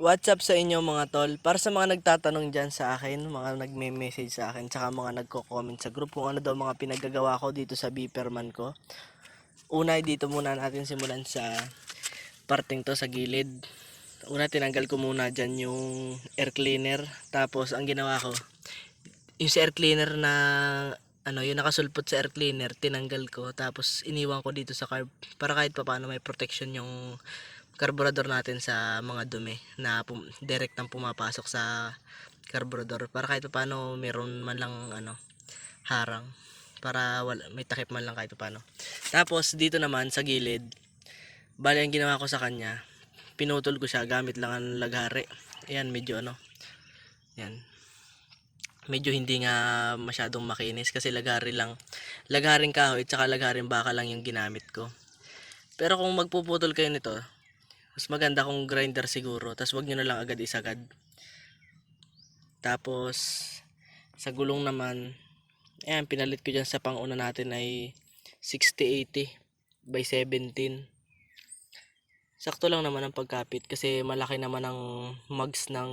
What's up sa inyo mga tol? Para sa mga nagtatanong dyan sa akin, mga nagme-message sa akin, tsaka mga nagko-comment sa group kung ano daw mga pinaggagawa ko dito sa beeperman ko. Una, dito muna natin simulan sa parting to sa gilid. Una, tinanggal ko muna dyan yung air cleaner. Tapos, ang ginawa ko, yung air cleaner na ano, yung nakasulpot sa air cleaner, tinanggal ko. Tapos, iniwan ko dito sa carb para kahit pa paano may protection yung carburetor natin sa mga dumi na pum- direct nang pumapasok sa carburetor para kahit pa paano meron man lang ano harang para wala, may takip man lang kahit pa paano. Tapos dito naman sa gilid, bali ang ginawa ko sa kanya, pinutol ko siya gamit lang ang laghari. Ayan, medyo ano. Yan. Medyo hindi nga masyadong makinis kasi laghari lang. Lagharing kahoy at saka lagharing baka lang yung ginamit ko. Pero kung magpuputol kayo nito, mas maganda kung grinder siguro. Tapos wag nyo na lang agad isagad. Tapos, sa gulong naman, ayan, pinalit ko dyan sa panguna natin ay 6080 by 17. Sakto lang naman ang pagkapit kasi malaki naman ang mugs ng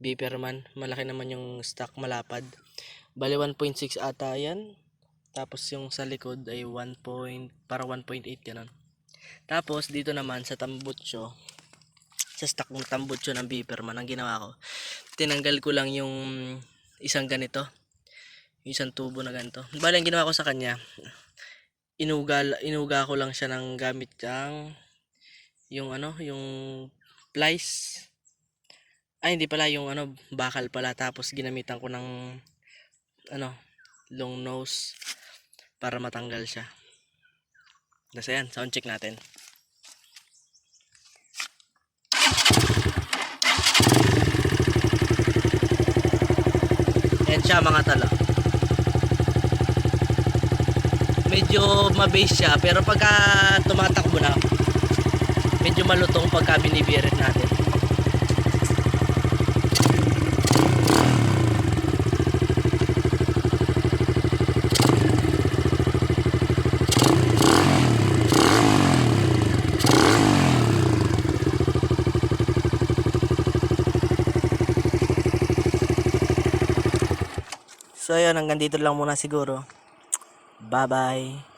Beeperman. Malaki naman yung stock malapad. Bali 1.6 ata yan. Tapos yung sa likod ay 1. Point, para 1.8 ganun. Tapos dito naman sa tambutso, sa stock ng tambutso ng beeperman, ang ginawa ko, tinanggal ko lang yung isang ganito, yung isang tubo na ganito. Bali ang ginawa ko sa kanya, inuga, inuga ko lang siya ng gamit ang yung ano, yung plies. Ay, hindi pala yung ano, bakal pala. Tapos ginamitan ko ng ano, long nose para matanggal siya. Kasi yan, sound check natin. Yan siya mga talo. Medyo mabase siya, pero pagka tumatakbo na, medyo malutong pagka binibirit natin. So ayun, hanggang dito lang muna siguro. Bye-bye.